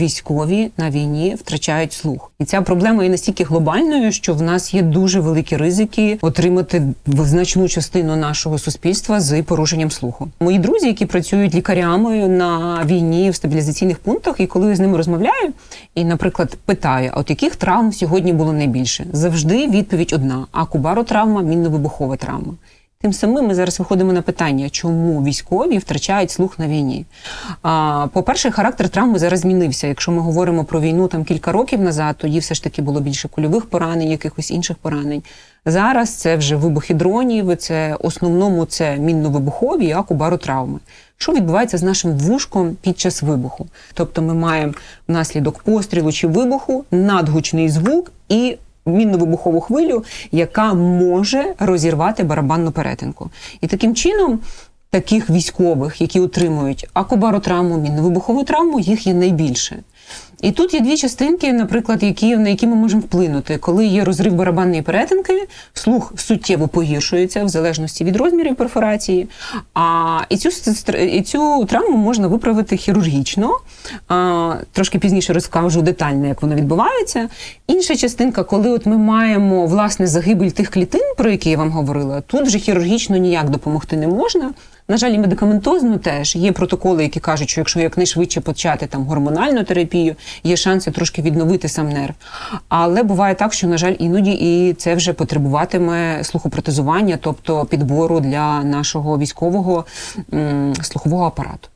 військові на війні втрачають слух, і ця проблема є настільки глобальною, що в нас є дуже великі ризики отримати значну частину нашого суспільства з порушенням слуху. Мої друзі, які працюють лікарями на війні в стабілізаційних пунктах, і коли я з ними розмовляю, і, наприклад, питаю, от яких травм сьогодні було найбільше, завжди відповідь одна: акубаротравма, мінно-вибухова травма. Тим самим ми зараз виходимо на питання, чому військові втрачають слух на війні. А, по-перше, характер травми зараз змінився. Якщо ми говоримо про війну там кілька років назад, тоді все ж таки було більше кульових поранень, якихось інших поранень. Зараз це вже вибухи дронів, це основному це мінно-вибухові і акубаротравми. Що відбувається з нашим вушком під час вибуху? Тобто ми маємо внаслідок пострілу чи вибуху надгучний звук і мінно-вибухову хвилю, яка може розірвати барабанну перетинку. І таким чином. Таких військових, які отримують акубаротравму, мінно-вибухову травму, їх є найбільше. І тут є дві частинки, наприклад, які, на які ми можемо вплинути. Коли є розрив барабанної перетинки, слух суттєво погіршується в залежності від розмірів перфорації. А і цю, і цю травму можна виправити хірургічно. А, Трошки пізніше розкажу детально, як воно відбувається. Інша частинка, коли от ми маємо власне загибель тих клітин, про які я вам говорила, тут вже хірургічно ніяк допомогти не можна. На жаль, і медикаментозно теж є протоколи, які кажуть, що якщо якнайшвидше почати там гормональну терапію, є шанси трошки відновити сам нерв. Але буває так, що на жаль, іноді і це вже потребуватиме слухопротезування, тобто підбору для нашого військового слухового апарату.